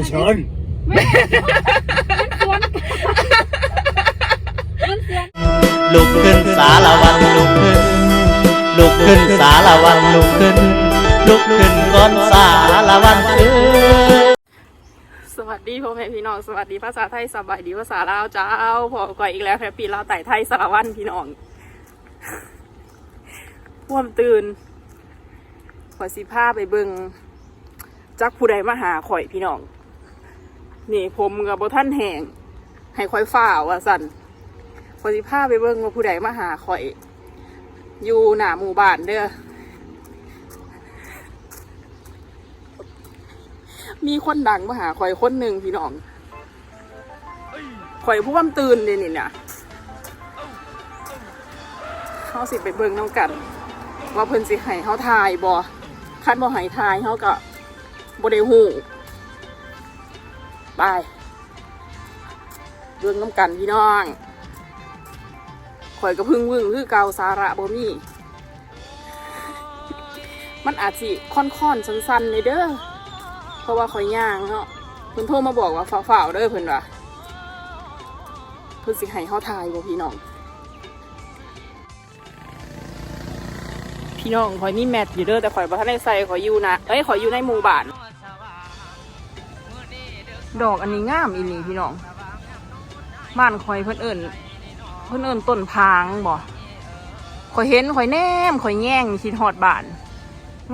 อ้ชนลุกขึ้นสารวันลุกขึ้น ลุกขึ้นสารวันลุกขึ้น ลุกขึ้นก้อนสารวันเอ้ยสวัสดีพ่อแม่พี่น้องสวัสดีภาษาไทยสบายดีภาษาลาวเจ้าพอก่อยอีกแล้วแฮปปี้ลาวไต่ไทยสารวันพี่น้องพ่วมตื่นข่อยสิพาไปเบิงจักผู้ใดมาหาข่อยพี่น้อง นี่ผมกับบท่านแหงให้ข่อยฝ่าว่าสันข่อยสิพาไปเบิงว่าผู้ใดมาหาข่อย อยู่หน้าหมู่บ้านเด้อ มีคนดังมาหาข่อยคนหนึ่งพี่น้องข่อยผู้ว่ำตื่นเดยนี่เนี่ยเขาสิไปเบิ่งน้ำกัน ว่าเพิ่นสิให้เขาทายบ่คันบ่ให้ทายเขาก็บ่ได้ฮู้ ไปเบิ่องน้ำกันพี่น้องข่อยก็เพึ่งวึ่งคือเกาสาระบ่มีมันอาจสิค่อนๆสั้นๆเลยเด้อ เพราะว่าข่อยย่างเนาะเพิ่นโทรมาบอกว่าฝ่าวๆเด้อเพิ่นว่าเพิ่นสิให้เฮาทายบ่พี่น้อง พี่น้องข่อยมีแมทอยู่เด้อแต่ข่อยบ่ทันได้ใส่ข่อยอยู่นะเอ้ยข่อยอยู่ในหมู่บ้าน ดอกอันนี้งามอีหลีพี่น้องบ้านข่อยเพิ่นเอิ้นเพิ่นเอิ้นต้นพางบ่ข่อยเห็นข่อยแนมข่อยแย่งคิดฮอดบาน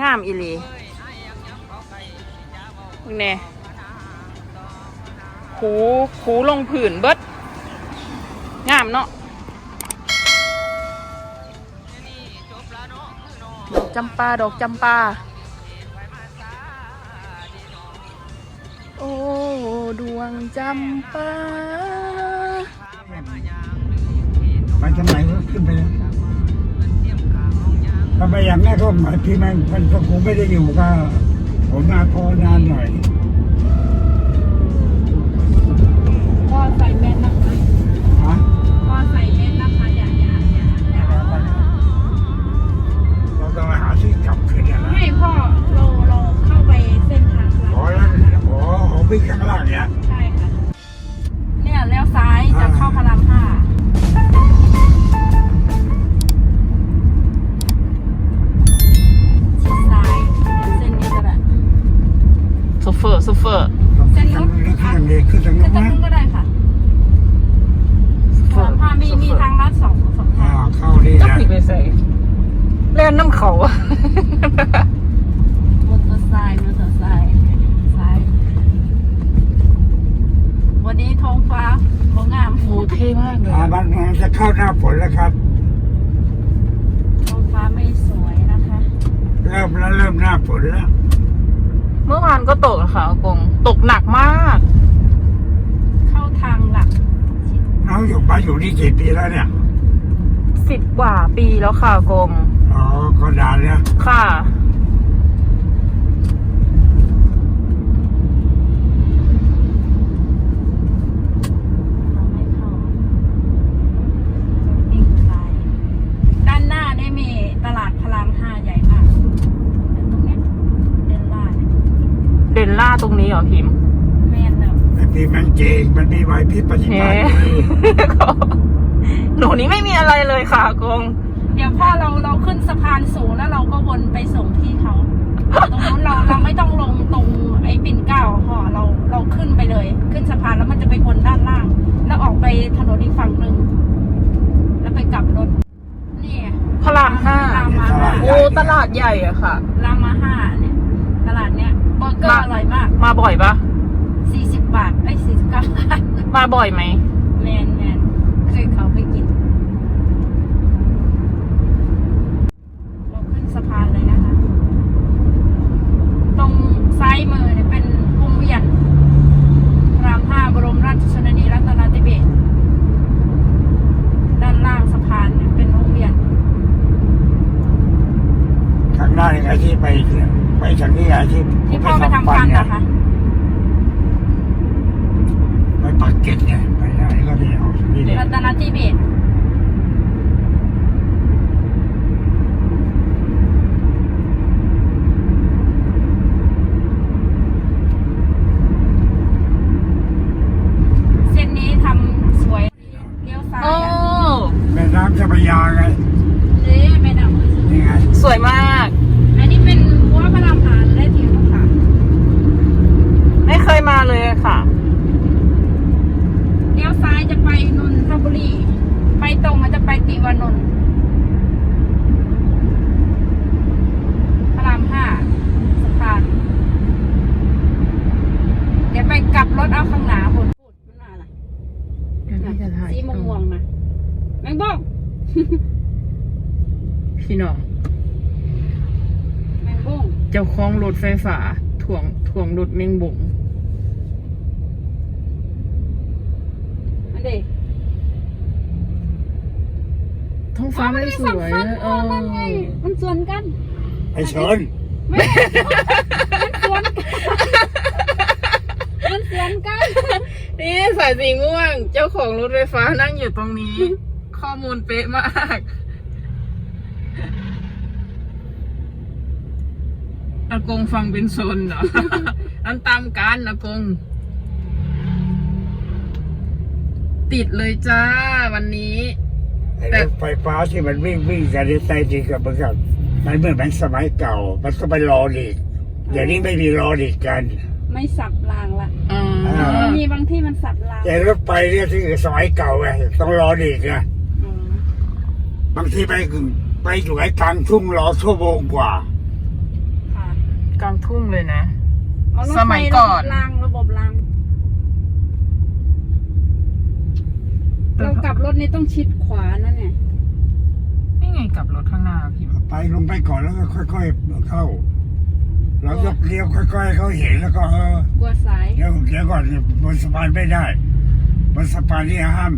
งามอีหลีมึงแน่คูคูลงผืนเบิดงามเนาะดอกจำปาดอกจำปาโอ้ ดวงจำปาไปทำไมวะขึ้นไปแลยถ้าไปอย่างแรกก็หมายพี่มันมันก็คงไม่ได้อยู่ก็ผมมาพอนานหน่อย อ๋อของพี่ข้างล่างเนี่ยใช่ค่ะ เนี่ยแล้วซ้ายจะเข้าพระรามห้าชิดซ้ายเส้นนี้ก็ได้โซเฟอร์โซเฟอร์เส้นรถแล้วข้างนี้ขึ้นทางขึ้นู้นนทางนะนู้นก็ได้ค่ะพระรามห้ามีมีทางลัดสองสองอ่าทางเข้านี่จักนะผิดไปใส่เล่นน้ำเขา มอเตอร์ไซค์มอเตอร์ไซค์ซ้าย วันนี้ท้องฟ้าเขางาม โอ้เท่มากเลย อ่ามันมัน จะเข้าหน้าฝนแล้วครับท้องฟ้าไม่สวยนะคะ เริ่มแล้วเริ่มหน้าฝนแล้ว เมื่อวานก็ตกอะค่ะอากงตกหนักมาก เข้าทางหลักเราอยู่มาอยู่นี่กี่ปีแล้วเนี่ยสิบกว่าปีแล้วค่ะอากงอ๋อก็นานแล้วค่ะ เราไม่เข้าวิ่งซ้ายด้านหน้าได้มีตลาดพระรามห้าใหญ่มากแต่ตรงเนี้ยเดินล่าเนี่ย เด่นล่าตรงนี้เหรอพิมพ์ แม่นแล้ว ไอ้ ปีมันเจงมันมีไหวพริบปฏิเฮ้บัติดีหนูนี่ไม่มีอะไรเลยค่ะอากงเดี๋ยวพ่อเราเราขึ้นสะพานสูงแล้วเราก็วนไปส่งที่เขาตรงนู้นเราเราไม่ต้องลงตรงไอ้ปิ่นเกล้าพ่อเราเราขึ้นไปเลย ขึ้นสะพานแล้วมันจะไปวนด้านล่าง แล้วออกไปถนนอีกฝั่งหนึ่งแล้วไปกลับรถนี่ไงพระรามห้ารามมาห้าโอ้ตลาดใหญ่อะค่ะรามมาห้าเนี่ยตลาดเนี้ยเบอร์เกอร์อร่อยมาก มาบ่อยปะสี่สิบบาทไอ้ สี่สิบเก้าบาทมาบ่อยไหมแมนแมนเคยเขาไปกิน เราขึ้นสะพานเลยนะคะ ตรงซ้ายมือเนี่ยเป็นวงเวียนรามห้าบรมราชชนนีรัตนติเบศรด้านล่างสะพานเนี่ยเป็นวงเวียนทางหน้าอย่างไอ้ที่ไปเนี่ยไปทางนี้ไอ้ที่ที่พ่อไปทำฟันเนี่ยนะคะ ไปปักเก็ตไงไป ติวานนท์พระรามห้าสะพานเดี๋ยวไปกลับรถเอาข้างหน้าคนพูดมันมาล่ะเดี๋ยวพี่จะถ่ายสีม่วงๆนะแมงบ้องพี่น้องแมงบ้องเจ้าของรถไฟฟ้าถ่วงถ่วงรถเมงบุ๋งอันเด็ก ท้องฟ้าไม่ได้สวยนะเออนั่นไงมันสวนกัน ไอ้เชิญไม่มันสวนกันมันสวนกันนี่สายสีม่วง เจ้าของรถไฟฟ้านั่งอยู่ตรงนี้ ข้อมูลเป๊ะมากอากงฟังเป็นโซนเหรออันตามการอากง ติดเลยจ้าวันนี้ ไอ้รถไฟฟ้าที่มันวิ่งวิ่งกันในใต้ดินกับมันกับมันเหมือนมันสมัยเก่า มันก็ไปรอดิกเดี๋ยวนี้ไม่มีรอดิกกัน ไม่สับรางละอ๋ออ่า มีบางที่มันสับรางแต่รถไฟเนี่ยที่สมัยเก่าไงต้องรอดิกนะอืมบางทีไปไปอยู่ไอ้กลางทุ่งรอชั่วโมงกว่า ค่ะกลางทุ่งเลยนะ เอารถไฟสมัยก่อน ระบบรางระบบราง เรากลับรถนี่ต้องชิดขวานะเนี่ย นี่ไงกลับรถข้างหน้าพี่ไปลงไปก่อนแล้วก็ค่อยๆเข้า เรายกเลี้ยวค่อยๆให้เขาเห็นแล้วก็เออกลัวสายเดี๋ยวเดี๋ยวก่อนบนสะพานไม่ได้ บนสะพานนี่ห้าม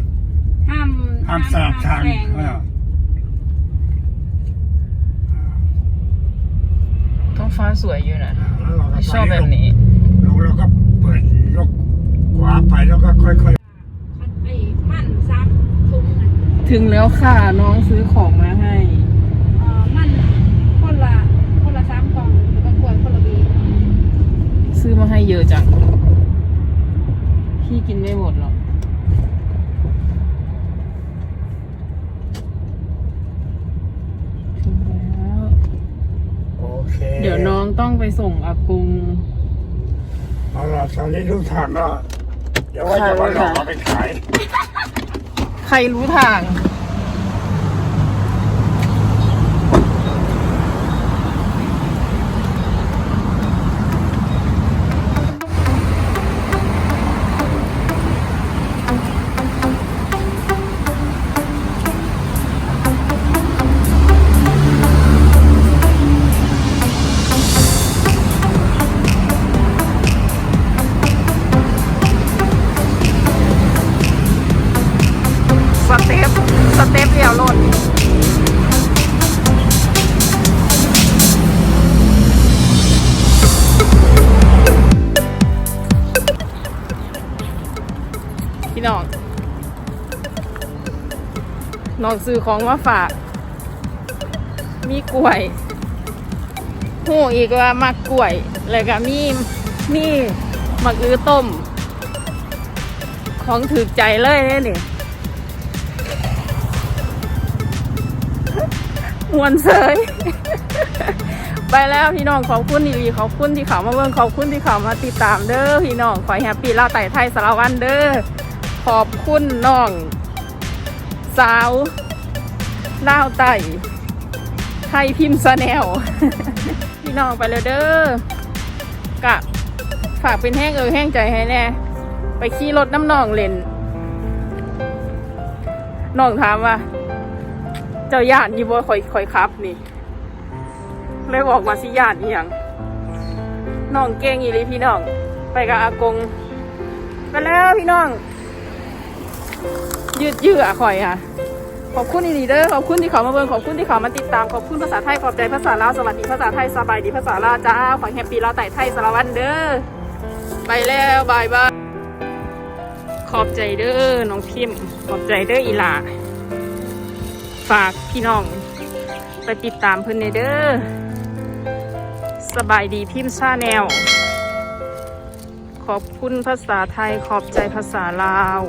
ห้ามห้ามสลับทางแซงเออท้องฟ้าสวยอยู่นะแล้วเราก็ไปชอบแบบนี้ลงแล้วก็เปิดยกขวาไปแล้วก็ค่อย ไอ้มั่นซ้ำซุ้มนะ ถึงแล้วค่ะ น้องซื้อของมาให้ เอ่อมั่นคนละคนละสามกล่องแล้วก็กล้วยคนละบีซื้อมาให้เยอะจังพี่กินไม่หมดหรอก ถึงแล้วๆโอเคเดี๋ยวน้องต้องไปส่งอากง เอาล่ะตอนนี้รู้ทางก็เดี๋ยวว่าจะมาหลอกเอาไปขาย ใครรู้ทาง วโลดพี่น้องน้องซื้อของมาฝาก มีกล้วยหูอีกว่ามักกล้วย แล้วก็มีมีมักลือต้ม ของถือใจเลยเนี่ย มวนเสยไปแล้วพี่น้องขอบคุณดีๆขอบคุณที่เขามาเบิ่งขอบคุณที่เขามาติดตามเด้อพี่น้องขอให้แฮปปี้ลาวไต่ไทยสารวันเด้อขอบคุณน้องสาวลาวไต่ไทยพิมพ์สแนลพี่น้องไปเลยเด้อกะฝากเป็นแห้งเออแห้งใจให้แน่ไปขี่รถน้ำนองเล่นน้องถามว่า เจ้าญาตินี่บ่คอยคอยครับนี่ เลยบอกมาสิญาติอีหยังน้องเก่งอีหลีพี่น้อง ไปกับอากงไปแล้วพี่น้อง ยืดเยื้อคอยค่ะ ขอบคุณอีหลีเด้อขอบคุณที่เขามาเบิ่งขอบคุณที่เขามาติดตามขอบคุณภาษาไทยขอบใจภาษาลาวสวัสดีภาษาไทยสบายดีภาษาลาวจ้าขอแฮปปี้ลาวไต่ไทยสารวันเด้อไปแล้วบายบายขอบใจเด้อน้องพิมพ์ขอบใจเด้ออีหลา ฝากพี่น้อง ไปติดตามเพื่อนในเด้อสบายดีพิมพ์ชาแนล ขอบคุณภาษาไทยขอบใจภาษาลาว